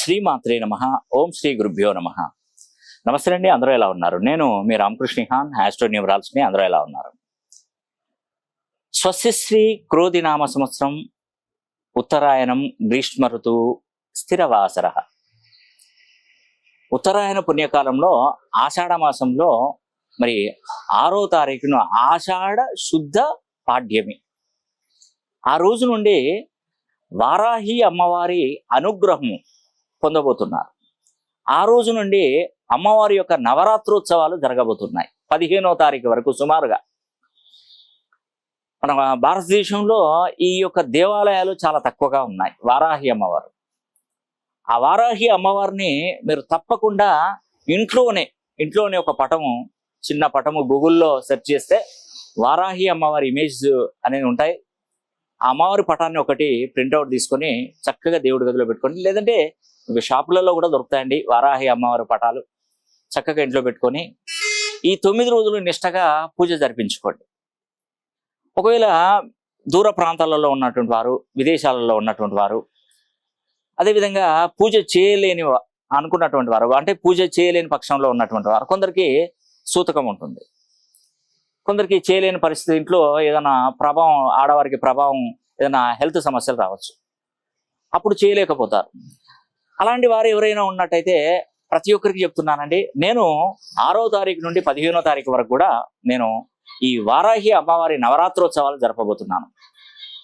శ్రీమాత్రే నమ. ఓం శ్రీ గురుభ్యో నమ. నమస్తే అండి అందరూ ఎలా ఉన్నారు? నేను మీ రామకృష్ణ హాన్ న్యూమరాల్స్ని అందరూ ఎలా ఉన్నారు? స్వస్తిశ్రీ క్రోధి నామ సంవత్సరం ఉత్తరాయణం గ్రీష్మ ఋతువు స్థిరవాసర. ఉత్తరాయణ పుణ్యకాలంలో ఆషాఢ మాసంలో మరి ఆరో తారీఖున ఆషాఢ శుద్ధ పాడ్యమి. ఆ రోజు నుండి వారాహి అమ్మవారి అనుగ్రహము పొందబోతున్నారు. ఆ రోజు నుండి అమ్మవారి యొక్క నవరాత్రోత్సవాలు జరగబోతున్నాయి. పదిహేనో తారీఖు వరకు సుమారుగా. మన భారతదేశంలో ఈ యొక్క దేవాలయాలు చాలా తక్కువగా ఉన్నాయి. వారాహి అమ్మవారు. ఆ వారాహి అమ్మవారిని మీరు తప్పకుండా ఇంట్లోనే ఇంట్లోనే ఒక పటము చిన్న పటము గూగుల్లో సెర్చ్ చేస్తే వారాహి అమ్మవారి ఇమేజ్ అనేది ఉంటాయి. ఆ అమ్మవారి పటాన్ని ఒకటి ప్రింట్అవుట్ తీసుకొని చక్కగా దేవుడి గదిలో పెట్టుకోండి లేదంటే మీకు షాపులలో కూడా దొరుకుతాయండి. వారాహి అమ్మవారి పటాలు చక్కగా ఇంట్లో పెట్టుకొని ఈ తొమ్మిది రోజులు నిష్టగా పూజ జరిపించుకోండి. ఒకవేళ దూర ప్రాంతాలలో ఉన్నటువంటి వారు విదేశాలలో ఉన్నటువంటి వారు అదేవిధంగా పూజ చేయలేని అనుకున్నటువంటి వారు అంటే పూజ చేయలేని పక్షంలో ఉన్నటువంటి వారు కొందరికి సూతకం ఉంటుంది. కొందరికి చేయలేని పరిస్థితి ఇంట్లో ఏదైనా ప్రభావం ఆడవారికి ప్రభావం ఏదైనా హెల్త్ సమస్యలు రావచ్చు. అప్పుడు చేయలేకపోతారు. అలాంటి వారు ఎవరైనా ఉన్నట్టయితే ప్రతి ఒక్కరికి చెప్తున్నానండి. నేను ఆరో తారీఖు నుండి పదిహేనో తారీఖు వరకు కూడా నేను ఈ వారాహి అమ్మవారి నవరాత్రోత్సవాలు జరపబోతున్నాను.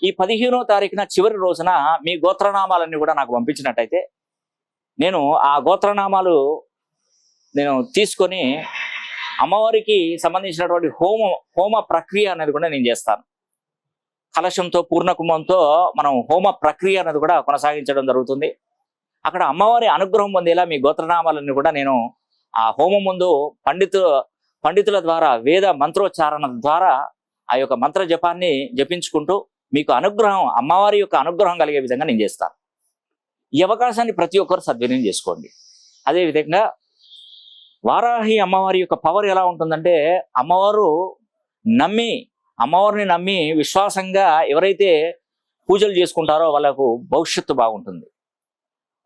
ఈ పదిహేనో తారీఖున చివరి రోజున మీ గోత్రనామాలన్నీ కూడా నాకు పంపించినట్టయితే నేను ఆ గోత్రనామాలు నేను తీసుకొని అమ్మవారికి సంబంధించినటువంటి హోమ హోమ ప్రక్రియ అనేది కూడా నేను చేస్తాను. కలశంతో పూర్ణకుంభంతో మనం హోమ ప్రక్రియ అనేది కూడా కొనసాగించడం జరుగుతుంది. అక్కడ అమ్మవారి అనుగ్రహం పొందేలా మీ గోత్రనామాలన్నీ కూడా నేను ఆ హోమం ముందు పండితు పండితుల ద్వారా వేద మంత్రోచ్చారణ ద్వారా ఆ యొక్క మంత్ర జపాన్ని జపించుకుంటూ మీకు అనుగ్రహం అమ్మవారి యొక్క అనుగ్రహం కలిగే విధంగా నేను చేస్తాను. ఈ అవకాశాన్ని ప్రతి ఒక్కరు సద్వినియోగం చేసుకోండి. అదేవిధంగా వారాహి అమ్మవారి యొక్క పవర్ ఎలా ఉంటుందంటే అమ్మవారు నమ్మి అమ్మవారిని నమ్మి విశ్వాసంగా ఎవరైతే పూజలు చేసుకుంటారో వాళ్ళకు భవిష్యత్తు బాగుంటుంది.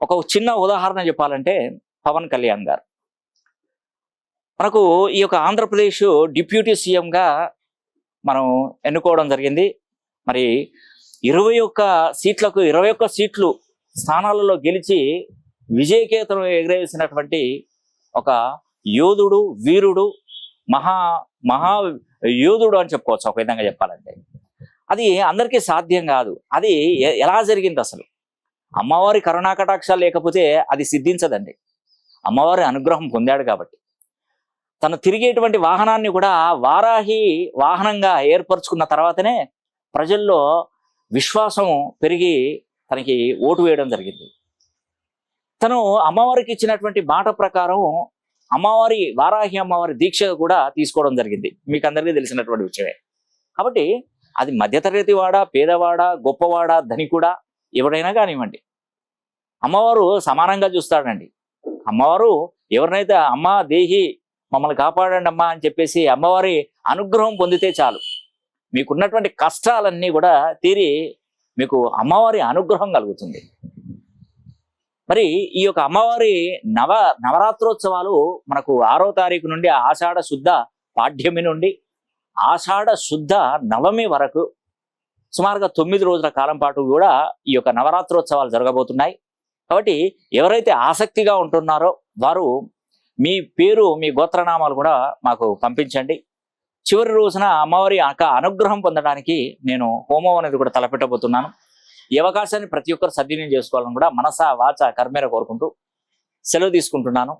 ఒక చిన్న ఉదాహరణ చెప్పాలంటే పవన్ కళ్యాణ్ గారు. మనకు ఈ యొక్క ఆంధ్రప్రదేశ్ డిప్యూటీ సీఎంగా మనం ఎన్నుకోవడం జరిగింది. మరి ఇరవై ఒక్క సీట్లకు ఇరవై ఒక్క సీట్లు స్థానాలలో గెలిచి విజయకేతను ఎగరేసినటువంటి ఒక యోధుడు వీరుడు మహా మహా యోధుడు అని చెప్పుకోవచ్చు. ఒక విధంగా చెప్పాలంటే. అది అందరికీ సాధ్యం కాదు. అది ఎలా జరిగింది అసలు అమ్మవారి కరుణాకటాక్షాలు లేకపోతే అది సిద్ధించదండి. అమ్మవారి అనుగ్రహం పొందాడు కాబట్టి. తను తిరిగేటువంటి వాహనాన్ని కూడా వారాహి వాహనంగా ఏర్పరచుకున్న తర్వాతనే ప్రజల్లో విశ్వాసం పెరిగి తనకి ఓటు వేయడం జరిగింది. తను అమ్మవారికి ఇచ్చినటువంటి మాట ప్రకారం అమ్మవారి వారాహి అమ్మవారి దీక్ష కూడా తీసుకోవడం జరిగింది. మీకు అందరికీ తెలిసినటువంటి విషయమే. కాబట్టి అది మధ్యతరగతి వాడా పేదవాడా గొప్పవాడా ధనికుడా ఎవరైనా కానివ్వండి. అమ్మవారు సమానంగా చూస్తాడండి. అమ్మవారు ఎవరినైతే అమ్మ దేహి మమ్మల్ని కాపాడండి అమ్మా అని చెప్పేసి అమ్మవారి అనుగ్రహం పొందితే చాలు. మీకున్నటువంటి కష్టాలన్నీ కూడా తీరి మీకు అమ్మవారి అనుగ్రహం కలుగుతుంది. మరి ఈ యొక్క అమ్మవారి నవ నవరాత్రోత్సవాలు మనకు ఆరో తారీఖు నుండి ఆషాఢ శుద్ధ పాఠ్యమి నుండి ఆషాఢ శుద్ధ నవమి వరకు సుమారుగా తొమ్మిది రోజుల కాలం పాటు కూడా ఈ యొక్క నవరాత్రోత్సవాలు జరగబోతున్నాయి. కాబట్టి ఎవరైతే ఆసక్తిగా ఉంటున్నారో వారు మీ పేరు మీ గోత్రనామాలు కూడా మాకు పంపించండి. చివరి రోజున అమ్మవారి యొక్క అనుగ్రహం పొందడానికి నేను హోమం అనేది కూడా తలపెట్టబోతున్నాను. ఈ అవకాశాన్ని ప్రతి ఒక్కరు సద్వినియోగం చేసుకోవాలని కూడా మనస వాచ కర్మేర కోరుకుంటూ సెలవు తీసుకుంటున్నాను.